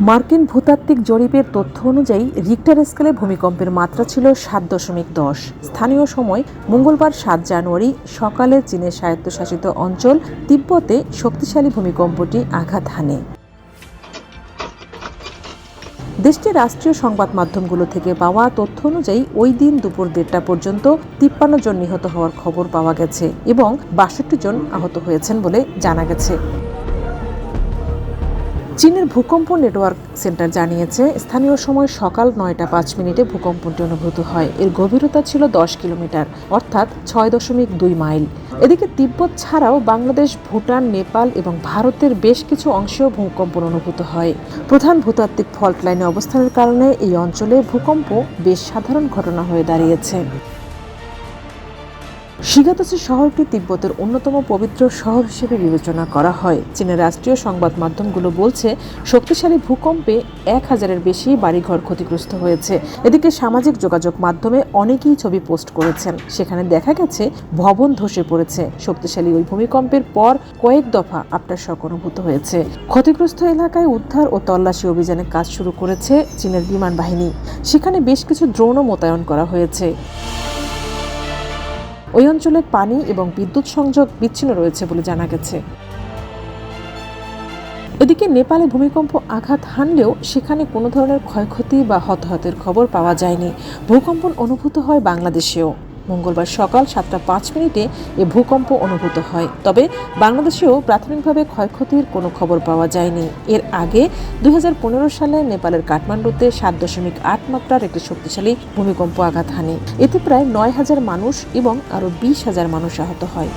মার্কিন ভূতাত্ত্বিক জরিপের তথ্য অনুযায়ী রিক্টার স্কেলে ভূমিকম্পের মাত্রা ছিল সাত দশমিক দশ। স্থানীয় সময় মঙ্গলবার সাত জানুয়ারি সকালে চীনের স্বায়ত্তশাসিত অঞ্চল তিব্বতে শক্তিশালী ভূমিকম্পটি আঘাত হানে। দেশটির রাষ্ট্রীয় সংবাদ মাধ্যমগুলো থেকে পাওয়া তথ্য অনুযায়ী ওই দিন দুপুর দেড়টা পর্যন্ত তিপ্পান্ন জন নিহত হওয়ার খবর পাওয়া গেছে এবং বাষট্টি জন আহত হয়েছেন বলে জানা গেছে। চীনের ভূকম্প নেটওয়ার্ক সেন্টার জানিয়েছে, স্থানীয় সময় সকাল নয়টা পাঁচ মিনিটে ভূকম্পটি অনুভূত হয়। এর গভীরতা ছিল দশ কিলোমিটার, অর্থাৎ ছয় দশমিক দুই মাইল। এদিকে তিব্বত ছাড়াও বাংলাদেশ, ভুটান, নেপাল এবং ভারতের বেশ কিছু অংশেও ভূকম্প অনুভূত হয়। প্রধান ভূতাত্ত্বিক ফল্ট লাইনে অবস্থানের কারণে এই অঞ্চলে ভূকম্প বেশ সাধারণ ঘটনা হয়ে দাঁড়িয়েছে। শিগাতসি শহরটি তিব্বতের অন্যতম পবিত্র শহর হিসেবে বিবেচনা করা হয়। চীনের রাষ্ট্রীয় সংবাদ মাধ্যমগুলো বলছে, শক্তিশালী ভূকম্পে এক হাজারের বেশি বাড়িঘর ক্ষতিগ্রস্ত হয়েছে। এদিকে সামাজিক যোগাযোগ মাধ্যমে অনেকেই ছবি পোস্ট করেছেন। সেখানে দেখা গেছে, ভবন ধসে পড়েছে। শক্তিশালী ওই ভূমিকম্পের পর কয়েক দফা আফটারশক অনুভূত হয়েছে। ক্ষতিগ্রস্ত এলাকায় উদ্ধার ও তল্লাশি অভিযানে কাজ শুরু করেছে চীনের বিমান বাহিনী। সেখানে বেশ কিছু ড্রোনও মোতায়েন করা হয়েছে। ওই অঞ্চলে পানি এবং বিদ্যুৎ সংযোগ বিচ্ছিন্ন রয়েছে বলে জানা গেছে। এদিকে নেপালে ভূমিকম্প আঘাত হানলেও সেখানে কোনো ধরনের ক্ষয়ক্ষতি বা হতাহতের খবর পাওয়া যায়নি। ভূকম্পন অনুভূত হয় বাংলাদেশেও। মঙ্গলবার সকাল সাতটা পাঁচ মিনিটে এ ভূকম্প অনুভূত হয়। তবে বাংলাদেশেও প্রাথমিকভাবে ক্ষয়ক্ষতির কোনো খবর পাওয়া যায়নি। এর আগে দুই হাজার পনেরো সালে নেপালের কাঠমান্ডুতে সাত দশমিক আট মাত্রার একটি শক্তিশালী ভূমিকম্প আঘাত হানে। এতে প্রায় নয় হাজার মানুষ এবং আরও বিশ হাজার মানুষ আহত হয়।